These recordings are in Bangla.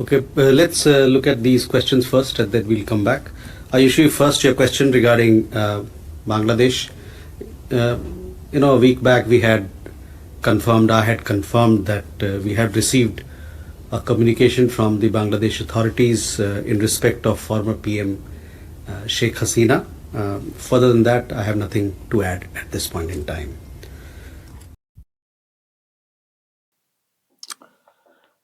Okay, uh, let's uh, look at these questions first, and then we'll come back. Ayushi, first your question regarding uh, Bangladesh. Uh, you know, a week back we had confirmed, I had confirmed that uh, we had received a communication from the Bangladesh authorities uh, in respect of former PM uh, Sheikh Hasina. Uh, further than that, I have nothing to add at this point in time.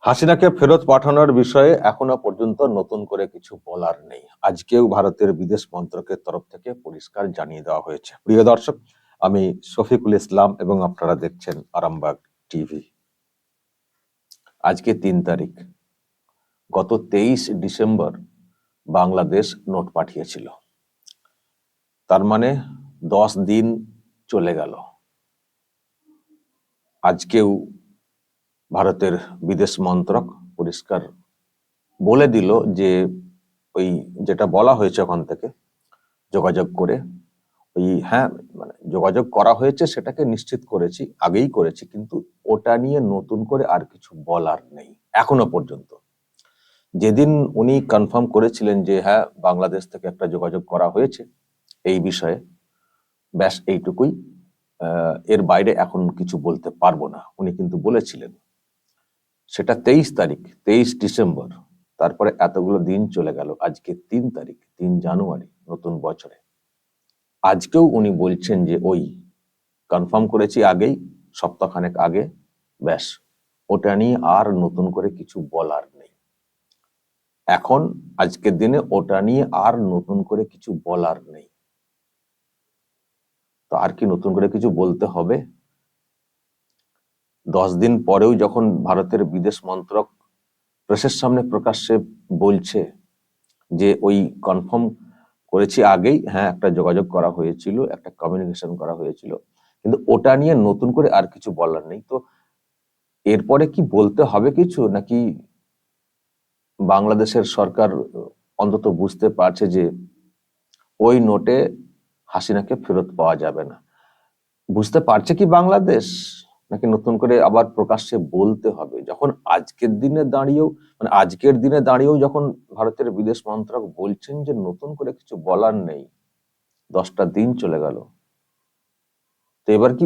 হাসিনাকে ফেরত পাঠানোর বিষয়ে এখনও পর্যন্ত নতুন করে কিছু বলার নেই। আজকেও ভারতের বিদেশ মন্ত্রকের তরফ থেকে পরিষ্কার জানিয়ে দেওয়া হয়েছে। প্রিয় দর্শক, আমি শফিকুল ইসলাম এবং আপনারা দেখছেন আরামবাগ টিভি। আজকে তিন তারিখ। গত তেইশ ডিসেম্বর বাংলাদেশ নোট পাঠিয়েছিল। তার মানে দশ দিন চলে গেল। আজকেও ভারতের বিদেশ মন্ত্রক পরিষ্কার বলে দিল যে ওই যেটা বলা হয়েছে ওখান থেকে, যোগাযোগ করে, ওই হ্যাঁ মানে যোগাযোগ করা হয়েছে, সেটাকে নিশ্চিত করেছি, আগেই করেছি, কিন্তু ওটা নিয়ে নতুন করে আর কিছু বলার নেই, এখনও পর্যন্ত। যেদিন উনি কনফার্ম করেছিলেন যে হ্যাঁ বাংলাদেশ থেকে একটা যোগাযোগ করা হয়েছে এই বিষয়ে, ব্যাস এইটুকুই এর বাইরে এখন কিছু বলতে পারব না, উনি কিন্তু বলেছিলেন। সেটা তেইশ তারিখ, তেইশ ডিসেম্বর। তারপরে এতগুলো দিন চলে গেল। আজকে তিন তারিখ, তিন জানুয়ারি, নতুন বছরে। আজকেও উনি বলছেন যে, ওই কনফার্ম করেছি আগেই, সপ্তাহখানেক আগে। ব্যাস, ওটা নিয়ে আর নতুন করে কিছু বলার নেই। এখন, আজকের দিনে ওটা নিয়ে আর নতুন করে কিছু বলার নেই। তো আর কি নতুন করে কিছু বলতে হবে? দশ দিন পরেও যখন ভারতের বিদেশ মন্ত্রক প্রেসের সামনে প্রকাশ্যে বলছে যে, ওই কনফার্ম করেছি আগেই হ্যাঁ একটা যোগাযোগ করা হয়েছিল, একটা কমিউনিকেশন করা হয়েছিল। কিন্তু ওটা নিয়ে নতুন করে আর কিছু বলার নেই। তো এরপরে কি বলতে হবে কিছু? নাকি বাংলাদেশের সরকার অন্তত বুঝতে পারছে যে, ওই নোটে হাসিনাকে ফেরত পাওয়া যাবে না? বুঝতে পারছে কি বাংলাদেশ? নাকি নতুন করে আবার প্রকাশ্যে বলতে হবে? যখন আজকের দিনে দাঁড়িয়েও মানে আজকের দিনে দাঁড়িয়েও যখন ভারতের বিদেশ মন্ত্রক বলছেন যে নতুন করে কিছু বলার নেই, দশটা দিন চলে গেল। তো এবার কি,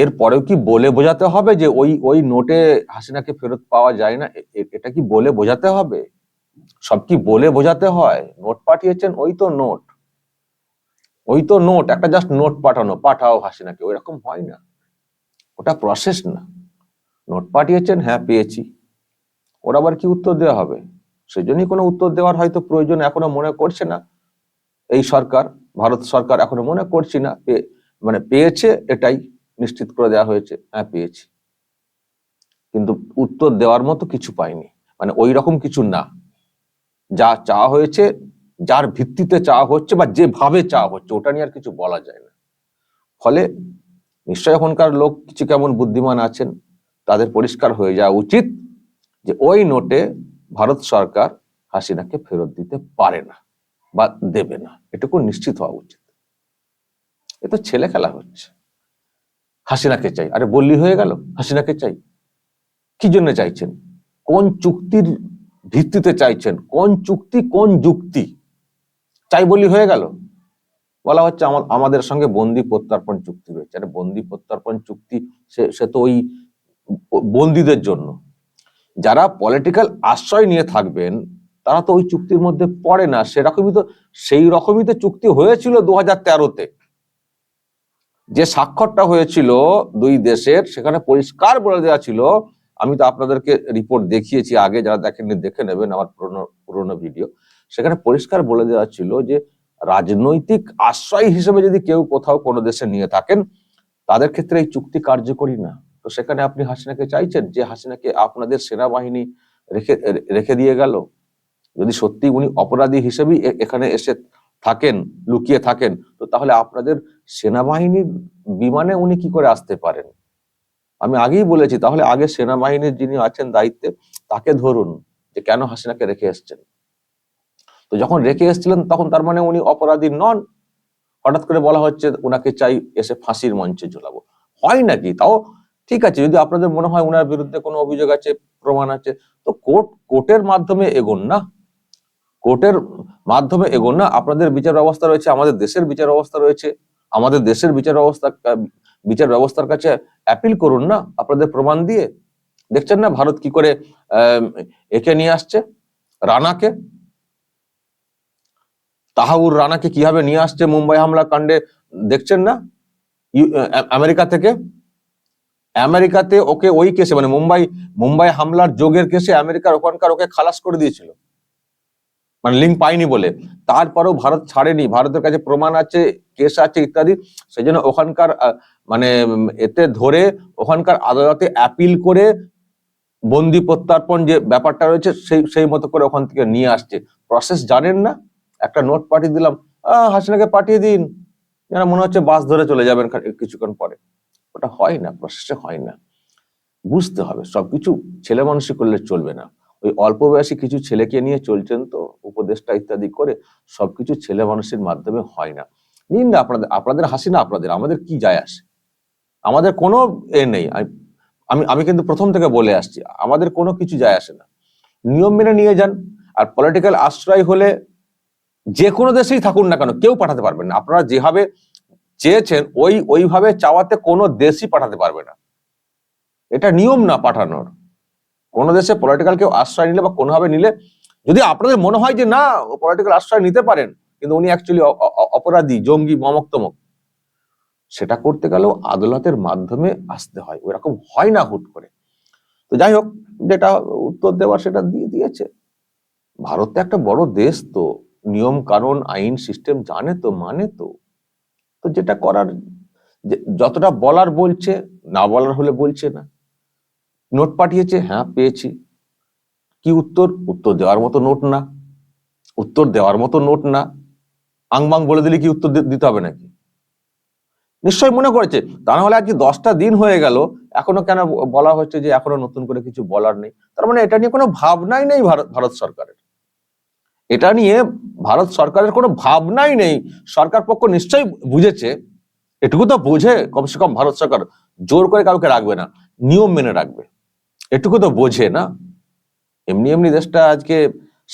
এর পরেও কি বলে বোঝাতে হবে যে ওই ওই নোটে হাসিনাকে ফেরত পাওয়া যায় না? এটা কি বলে বোঝাতে হবে? সব কি বলে বোঝাতে হয়? নোট পাঠিয়েছেন, ওই তো নোট। ওই তো নোট, একটা জাস্ট নোট পাঠানো, পাঠাও হাসিনাকে। ওইরকম হয় না। ওটা প্রসেস না। নোট পাঠিয়েছেন হ্যাঁ পেয়েছি। ওর আবার কি উত্তর দেওয়া হবে? সেই জন্যই কোনো উত্তর দেওয়ার হয়তো প্রয়োজন এখনও মনে করছে না। এই সরকার, ভারত সরকার এখনও মনে করছি না মানে পেয়েছে এটাই, নিশ্চিত করে দেওয়া হয়েছে হ্যাঁ পেয়েছি। কিন্তু উত্তর দেওয়ার মতো কিছু পাইনি। মানে ওই রকম কিছু না। যা চাওয়া হয়েছে, যার ভিত্তিতে চাওয়া হচ্ছে বা যেভাবে চাওয়া হচ্ছে, ওটা নিয়ে আর কিছু বলা যায় না। ফলে নিশ্চয় এখনকার লোক কিছু কেমন বুদ্ধিমান আছেন, তাদের পরিষ্কার হয়ে যাওয়া উচিত যে ওই নোটে ভারত সরকার হাসিনাকে ফেরত দিতে পারে না বা দেবে না। এটুকু নিশ্চিত হওয়া উচিত। এ তো ছেলে খেলা হচ্ছে। হাসিনাকে চাই। আরে বললি হয়ে গেল, হাসিনাকে চাই। কি জন্য চাইছেন? কোন চুক্তির ভিত্তিতে চাইছেন? কোন চুক্তি, কোন যুক্তি? চাই বলি হয়ে গেল। বলা হচ্ছে আমা- আমাদের সঙ্গে বন্দি প্রত্যর্পণ চুক্তি রয়েছে। আরে বন্দি প্রত্যর্পণ চুক্তি, সে সে তো ওই বন্দীদের জন্য। যারা পলিটিক্যাল আশ্রয় নিয়ে থাকবেন, তারা তো ওই চুক্তির মধ্যে পড়ে না। সেরকমই তো, সেই রকমই তো চুক্তি হয়েছিল দু হাজার তেরোতে। যে স্বাক্ষরটা হয়েছিল দুই দেশের, সেখানে পরিষ্কার বলে দেওয়া ছিল। আমি তো আপনাদেরকে রিপোর্ট দেখিয়েছি, আগে যারা দেখেননি, দেখে নেবেন আমার পুরনো পুরনো ভিডিও সেখানে পরিষ্কার বলে দেওয়া ছিল যে রাজনৈতিক আশ্রয় হিসেবে যদি কেউ কোথাও কোনো দেশে নিয়ে থাকেন, তাদের ক্ষেত্রে এই চুক্তি কার্যকরী না। তো সেখানে আপনি হাসিনাকে চাইছেন যে হাসিনাকে আপনাদের সেনাবাহিনী রেখে রেখে দিয়ে গেল। যদি সত্যি উনি অপরাধী হিসেবেই এখানে এসে থাকেন, লুকিয়ে থাকেন, তো তাহলে আপনাদের সেনাবাহিনীর বিমানে উনি কি করে আসতে পারেন? আমি আগেই বলেছি, তাহলে আগে সেনাবাহিনীর যিনি আছেন দায়িত্বে, তাকে ধরুন যে কেন হাসিনাকে রেখে এসছেন। তো যখন রেখে এসেছিলেন, তখন তার মানে উনি অপরাধী নন। হঠাৎ করে বলা হচ্ছে ওনাকে চাই এসে ফাঁসির মঞ্চে ঝোলাবো। হয় নাকি? তাও ঠিক আছে, যদি আপনাদের মনে হয় ওনার বিরুদ্ধে কোনো অভিযোগ আছে, প্রমাণ আছে, তো কোর্ট, কোর্টের মাধ্যমে এগোন না। কোর্টের মাধ্যমে এগোন না। আপনাদের বিচার ব্যবস্থা রয়েছে, আমাদের দেশের বিচার ব্যবস্থা রয়েছে। আমাদের দেশের বিচার ব্যবস্থা, বিচার ব্যবস্থার কাছে অ্যাপিল করুন না, আপনাদের প্রমাণ দিয়ে। দেখছেন না ভারত কি করে একে নিয়ে আসছে? রানাকে? তাহাউর রানাকে কীভাবে নিয়ে আসছে মুম্বাই হামলা কাণ্ডে দেখছেন না? আমেরিকা থেকে? আমেরিকাতে ওকে ওই কেসে মানে মুম্বাই মুম্বাই হামলার যোগের কেসে আমেরিকার ওখানকার ওকে খালাস করে দিয়েছিল। মানে লিঙ্ক পাইনি বলে। তারপরেও ভারত ছাড়েনি। ভারতের কাছে প্রমাণ আছে, কেস আছে ইত্যাদি। সেই জন্য ওখানকার মানে এতে ধরে ওখানকার আদালতে অ্যাপিল করে বন্দি প্রত্যার্পণ যে ব্যাপারটা রয়েছে, সেই সেই মতো করে ওখান থেকে নিয়ে আসছে। প্রসেস জানেন না? একটা নোট পাঠিয়ে দিলাম হাসিনাকে পাঠিয়ে দিন। যেন মনে হচ্ছে বাস ধরে চলে যাবেন কিছুক্ষণ পরে। ওটা হয় না প্রসেসে হয় না। বুঝতে হবে, সবকিছু ছেলে মানুষই করলে চলবে না। ওই অল্প বয়সী কিছু ছেলেকে নিয়ে চলছেন তো, উপদেষ্টা ইত্যাদি করে সবকিছু ছেলে মানুষের মাধ্যমে হয় না। নিন না, আপনাদের আপনাদের হাসি না আপনাদের, আমাদের কি যায় আসে? আমাদের কোনো এ নেই। আমি আমি কিন্তু প্রথম থেকে বলে আসছি, আমাদের কোনো কিছু যায় আসে না। নিয়ম মেনে নিয়ে যান, আর পলিটিক্যাল আশ্রয় হলে যে কোনো দেশেই থাকুন না কেন, কেউ পাঠাতে পারবেন না। আপনারা যেভাবে চেয়েছেন, ওই, ওইভাবে চাওয়াতে কোনো দেশই পাঠাতে পারবে না। এটা নিয়ম না পাঠানোর। কোন দেশে পলিটিক্যাল কেউ আশ্রয় নিলে বা কোনোভাবে নিলে, যদি আপনাদের মনে হয় যে না পলিটিক্যাল আশ্রয় নিতে পারেন, কিন্তু উনি অ্যাকচুয়ালি অপরাধী, জঙ্গি, মমক্তমক, সেটা করতে গেলেও আদালতের মাধ্যমে আসতে হয়। ওইরকম হয় না হুট করে। তো যাই হোক, যেটা উত্তর দেওয়ার সেটা দিয়ে দিয়েছে। ভারত একটা বড় দেশ তো। নিয়ম কানুন আইন সিস্টেম জানে তো মানে তো। তো যেটা করার যতটা বলার বলছে, না বলার হলে বলছে না। নোট পাঠিয়েছে হ্যাঁ পেয়েছি। কি উত্তর? উত্তর দেওয়ার মতো নোট না। উত্তর দেওয়ার মতো নোট না। আংবাং বলে দিলে কি উত্তর দিতে হবে নাকি? নিশ্চয়ই মনে করেছে। তা না হলে আজকে দশটা দিন হয়ে গেল, এখনও কেন বলা হচ্ছে যে এখনও নতুন করে কিছু বলার নেই। তার মানে এটা নিয়ে কোনো ভাবনাই নেই ভারত সরকারের। এটা নিয়ে ভারত সরকারের কোনো ভাবনাই নেই। সরকার পক্ষ নিশ্চয়ই বুঝেছে। এটুকু তো বোঝে, কমসে কম ভারত সরকার জোর করে কাউকে রাখবে না, নিয়ম মেনে রাখবে। এটুকু তো বোঝে না। এমনি এমনি দেশটা আজকে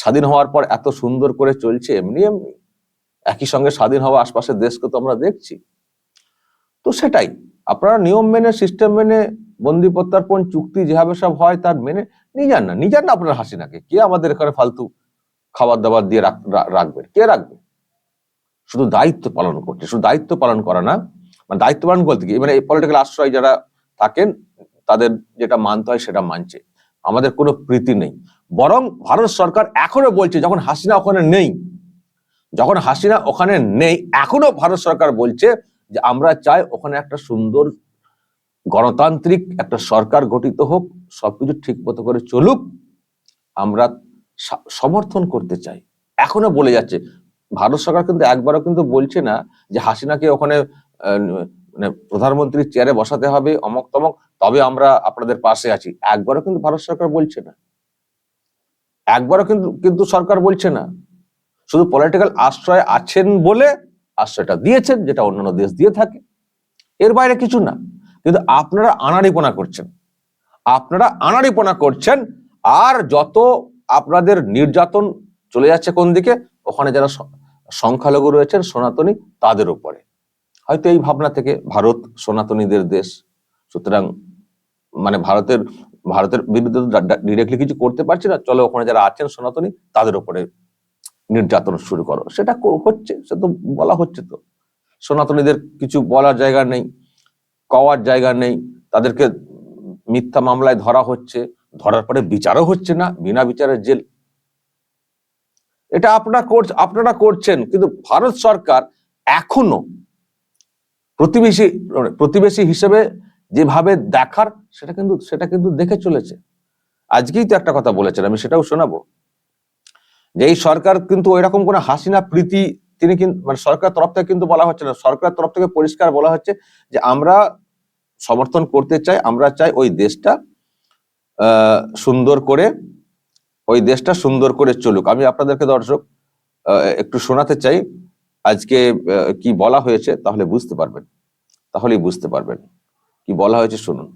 স্বাধীন হওয়ার পর এত সুন্দর করে চলছে, এমনি এমনি একই সঙ্গে স্বাধীন হওয়া আশপাশের দেশকে তো আমরা দেখছি। তো সেটাই, আপনারা নিয়ম মেনে সিস্টেম মেনে, বন্দি প্রত্যার্পণ, চুক্তি যেভাবে সব হয় তার মেনে নিয়ে যান না নিয়ে যান না আপনার হাসিনাকে। কে আমাদের এখানে ফালতু খাবার দাবার দিয়ে রাখ- রা- রাখবে। কে রাখবে? শুধু দায়িত্ব পালন করছে। শুধু দায়িত্ব পালন করা না মানে দায়িত্ব পালন বলতে কি? মানে এই পলিটিক্যাল আশ্রয় যারা থাকেন, তাদের যেটা মানতে হয় সেটা মানছে। আমাদের কোনো প্রীতি নেই। বরং ভারত সরকার এখনও বলছে, যখন হাসিনা ওখানে নেই, যখন হাসিনা ওখানে নেই, এখনও ভারত সরকার বলছে যে আমরা চাই ওখানে একটা সুন্দর গণতান্ত্রিক একটা সরকার গঠিত হোক, সবকিছু ঠিক মতো করে চলুক। আমরা সমর্থন করতে চাই। এখনও বলে যাচ্ছে। ভারত সরকার কিন্তু একবারও কিন্তু বলছে না যে হাসিনাকে ওখানে মানে প্রধানমন্ত্রীর চেয়ারে বসাতে হবে, অমক তমক, তবে আমরা আপনাদের পাশে আছি। একবারও কিন্তু ভারত সরকার বলছে না। একবারও কিন্তু কিন্তু সরকার বলছে না। শুধু পলিটিক্যাল আশ্রয় আছেন বলে আশ্রয়টা দিয়েছেন, যেটা অন্যান্য দেশ দিয়ে থাকে। এর বাইরে কিছু না। কিন্তু আপনারা আনাড়িপনা করছেন। আপনারা আনাড়িপনা করছেন, আর যত আপনাদের নির্যাতন চলে যাচ্ছে কোন দিকে? ওখানে যারা সংখ্যালঘু রয়েছেন, সনাতনী, তাদের উপরে। হয়তো এই ভাবনা থেকে ভারত সনাতনীদের দেশ। সুতরাং মানে ভারতের ভারতের বিরুদ্ধে ডিরেক্টলি কিছু করতে পারছে না। চলো ওখানে যারা আছেন সনাতনী, তাদের উপরে নির্যাতন শুরু করো। সেটা হচ্ছে, সে তো বলা হচ্ছে তো। সনাতনীদের কিছু বলার জায়গা নেই, কওয়ার জায়গা নেই। তাদেরকে মিথ্যা মামলায় ধরা হচ্ছে। ধরার পরে বিচারও হচ্ছে না, বিনা বিচারের জেল। এটা আপনারা করছে আপনারা করছেন, কিন্তু ভারত সরকার এখনও প্রতিবেশী প্রতিবেশী হিসেবে যেভাবে দেখার, সেটা কিন্তু সেটা কিন্তু দেখে চলেছে। আজকেই তো একটা কথা বলেছেন, আমি সেটাও শোনাবো। যে এই সরকার কিন্তু ওইরকম কোনো হাসিনা প্রীতি, তিনি কিন্তু মানে সরকার তরফ থেকে কিন্তু বলা হচ্ছে না, সরকার তরফ থেকে পরিষ্কার বলা হচ্ছে যে আমরা সমর্থন করতে চাই, আমরা চাই ওই দেশটা সুন্দর করে ওই দেশটা সুন্দর করে চলুক আমি আপনাদেরকে দর্শক একটু শোনাতে চাই আজকে কি বলা হয়েছে তাহলে বুঝতে পারবেন তাহলেই বুঝতে পারবেন কি বলা হয়েছে শুনুন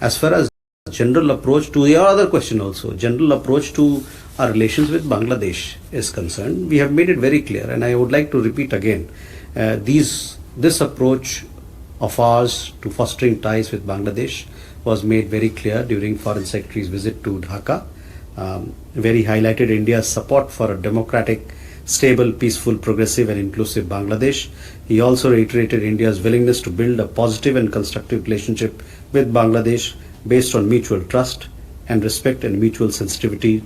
As far as general approach to your other question also, general approach to our relations with Bangladesh is concerned, we have made it very clear, and I would like to repeat again, uh, these this approach of ours to fostering ties with Bangladesh was made very clear during Foreign Secretary's visit to Dhaka. Um, where he highlighted India's support for a democratic, stable, peaceful, progressive, and inclusive Bangladesh. He also reiterated India's willingness to build a positive and constructive relationship with Bangladesh based on mutual trust and respect and mutual sensitivity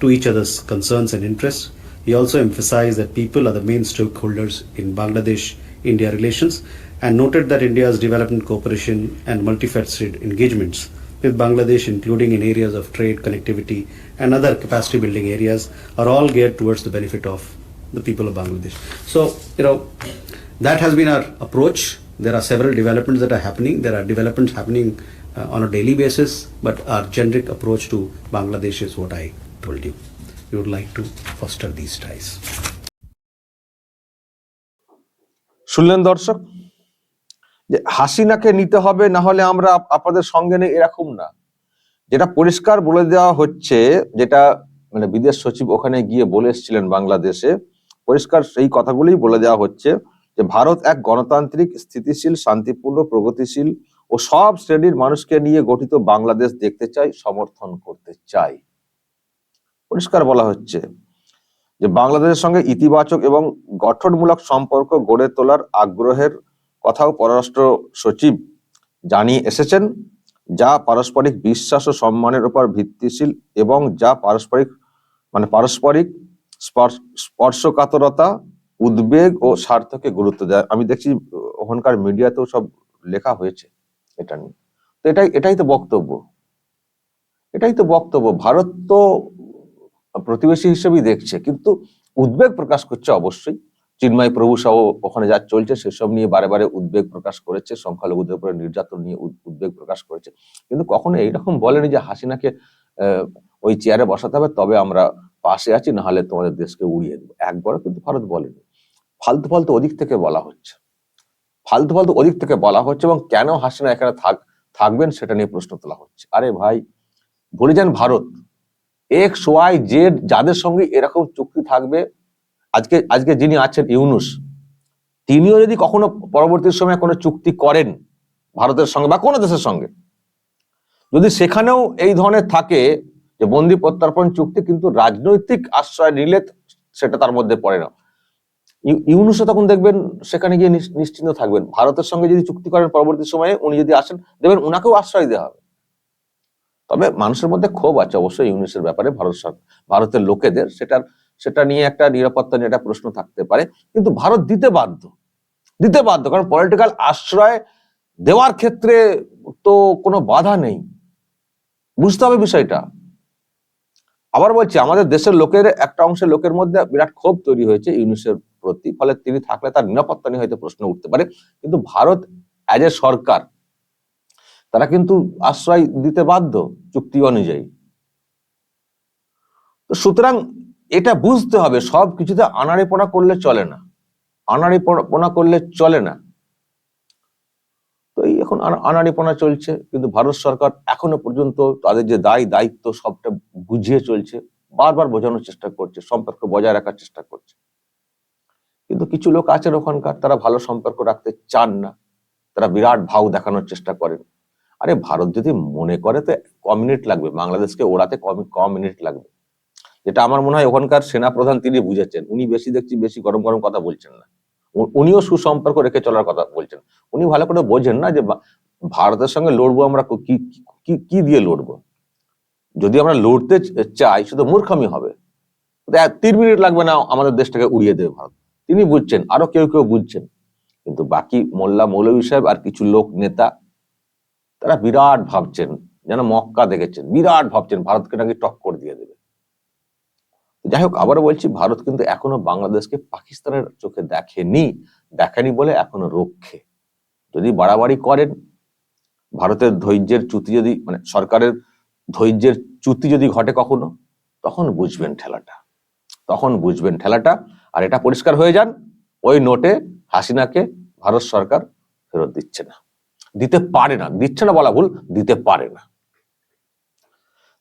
to each other's concerns and interests. He also emphasized that people are the main stakeholders in Bangladesh India relations and noted that India's development cooperation and multifaceted engagements with Bangladesh, including in areas of trade, connectivity, and other capacity building areas, are all geared towards the benefit of the people of Bangladesh. So, you know, that has been our approach. There are several developments that are happening. There are developments happening uh, on a daily basis, but our generic approach to Bangladesh is what I told you. We would like to foster these ties. শুনলেন দর্শক যে হাসিনাকে নিতে হবে, না হলে আমরা আপনাদের সঙ্গে নেই, এরকম না। যেটা পরিষ্কার বলে দেওয়া হচ্ছে, যেটা মানে বিদেশ সচিব ওখানে গিয়ে বলে এসেছিলেন বাংলাদেশে, পরিষ্কার সেই কথাগুলোই বলে দেওয়া হচ্ছে যে ভারত এক গণতান্ত্রিক, স্থিতিশীল, শান্তিপূর্ণ, প্রগতিশীল ও সব শ্রেণির মানুষকে নিয়ে গঠিত বাংলাদেশ দেখতে চাই, সমর্থন করতে চাই। পরিষ্কার বলা হচ্ছে যে বাংলাদেশের সঙ্গে ইতিবাচক এবং গঠনমূলক সম্পর্ক গড়ে তোলার আগ্রহের কথাও পররাষ্ট্র সচিব জানিয়ে এসেছেন, যা পারস্পরিক বিশ্বাস ও সম্মানের উপর ভিত্তিশীল এবং যা পারস্পরিক মানে পারস্পরিক স্পর্শ- স্পর্শকাতরতা, উদ্বেগ ও স্বার্থকে গুরুত্ব দেয়। আমি দেখছি ওখানকার মিডিয়াতেও সব লেখা হয়েছে এটা নিয়ে। তো এটাই এটাই তো বক্তব্য। এটাই তো বক্তব্য। ভারত তো প্রতিবেশী হিসেবেই দেখছে, কিন্তু উদ্বেগ প্রকাশ করছে অবশ্যই। চিন্ময় প্রভু সহ ওখানে যা চলছে সেসব নিয়ে বারে বারে উদ্বেগ প্রকাশ করেছে, সংখ্যালঘুদের উপরে নির্যাতন নিয়ে উদ- উদ্বেগ প্রকাশ করেছে। কিন্তু কখনো এইরকম বলেনি যে হাসিনাকে ওই চেয়ারে বসাতে হবে, তবে আমরা পাশে আছি, না হলে তোমাদের দেশকে উড়িয়ে দেবো। একবারও কিন্তু ভারত বলেনি। ফালতু ফালতু ওদিক থেকে বলা হচ্ছে। ফালতু ফালতু ওদিক থেকে বলা হচ্ছে এবং কেন হাসিনা এখানে থাক, থাকবেন সেটা নিয়ে প্রশ্ন তোলা হচ্ছে। আরে ভাই ভুলে যান ভারত এক্স ওয়াই জেড যাদের সঙ্গে এরকম চুক্তি থাকবে আজকে আজকে যিনি আছেন ইউনুস, তিনিও যদি কখনো পরবর্তী সময়ে কোনো চুক্তি করেন ভারতের সঙ্গে বা কোনো দেশের সঙ্গে, যদি সেখানেও এই ধরনের থাকে যে বন্দি প্রত্যর্পণ চুক্তি কিন্তু রাজনৈতিক আশ্রয় নিলে সেটা তার মধ্যে পড়ে না। ইউ- ইউনুসও তখন দেখবেন সেখানে গিয়ে নিশ্চিন্ত থাকবেন। ভারতের সঙ্গে যদি চুক্তি করেন পরবর্তী সময়ে, উনি যদি আসেন, দেখবেন উনাকেও আশ্রয় দেওয়া হবে। তবে মানুষের মধ্যে ক্ষোভ আছে অবশ্যই ইউনিসের ব্যাপারে, ভারত ভারতের লোকেদের, সেটার সেটা নিয়ে একটা নিরাপত্তা নিয়ে একটা প্রশ্ন থাকতে পারে। কিন্তু ভারত দিতে বাধ্য দিতে বাধ্য, কারণ পলিটিক্যাল আশ্রয় দেওয়ার ক্ষেত্রে তো কোনো বাধা নেই। বুঝতে হবে বিষয়টা। আবার বলছি, আমাদের দেশের লোকের, একটা অংশের লোকের মধ্যে বিরাট ক্ষোভ তৈরি হয়েছে ইউনিসের প্রতি, ফলে তিনি থাকলে তার নিরাপত্তা নিয়ে হয়তো প্রশ্ন উঠতে পারে। কিন্তু ভারত অ্যাজ এ সরকার, তারা কিন্তু আশ্রয় দিতে বাধ্য চুক্তি অনুযায়ী। তো সুতরাং এটা বুঝতে হবে, সব কিছুতে আনাড়িপনা করলে চলে না। আনাড়িপনা করলে চলে না। তো এই এখন আনা- আনাড়িপনা চলছে, কিন্তু ভারত সরকার এখনও পর্যন্ত তাদের যে দায়, দায়িত্ব সবটা বুঝিয়ে চলছে, বারবার বোঝানোর চেষ্টা করছে, সম্পর্ক বজায় রাখার চেষ্টা করছে। কিন্তু কিছু লোক আছেন ওখানকার, তারা ভালো সম্পর্ক রাখতে চান না। তারা বিরাট ভাও দেখানোর চেষ্টা করেন। আরে ভারত যদি মনে করে, তো ক মিনিট লাগবে, বাংলাদেশকে ওড়াতে ক মিনিট লাগবে। যেটা আমার মনে হয় ওখানকার সেনা প্রধান তিনি বুঝেছেন। উনি বেশি দেখছি বেশি গরম গরম কথা বলছেন না। উনিও সুসম্পর্ক রেখে চলার কথা বলছেন। উনি ভালো করে বোঝেন না যে ভারতের সঙ্গে লড়বো আমরা কি কি দিয়ে লড়বো? যদি আমরা লড়তে চাই শুধু মূর্খামি হবে। তিন মিনিট লাগবে না আমাদের দেশটাকে উড়িয়ে দেবে ভারত। তিনি বুঝছেন, আরও কেউ কেউ বুঝছেন। কিন্তু বাকি মোল্লা মৌলভী সাহেব আর কিছু লোক, নেতা, তারা বিরাট ভাবছেন, যেন মক্কা দেখেছেন। বিরাট ভাবছেন, ভারতকে নাকি টক্কর দিয়ে দেবে। যাই হোক আবারও বলছি, ভারত কিন্তু এখনও বাংলাদেশকে পাকিস্তানের চোখে দেখেনি দেখেনি বলে এখনও রক্ষে। যদি বাড়াবাড়ি করেন, ভারতের ধৈর্যের চ্যুতি যদি মানে সরকারের ধৈর্যের চ্যুতি যদি ঘটে কখনো, তখন বুঝবেন ঠেলাটা। তখন বুঝবেন ঠেলাটা, আর এটা পরিষ্কার হয়ে যান, ওই নোটে হাসিনাকে ভারত সরকার ফেরত দিচ্ছে না। দিতে পারে না, দিচ্ছে না বলা ভুল, দিতে পারে না।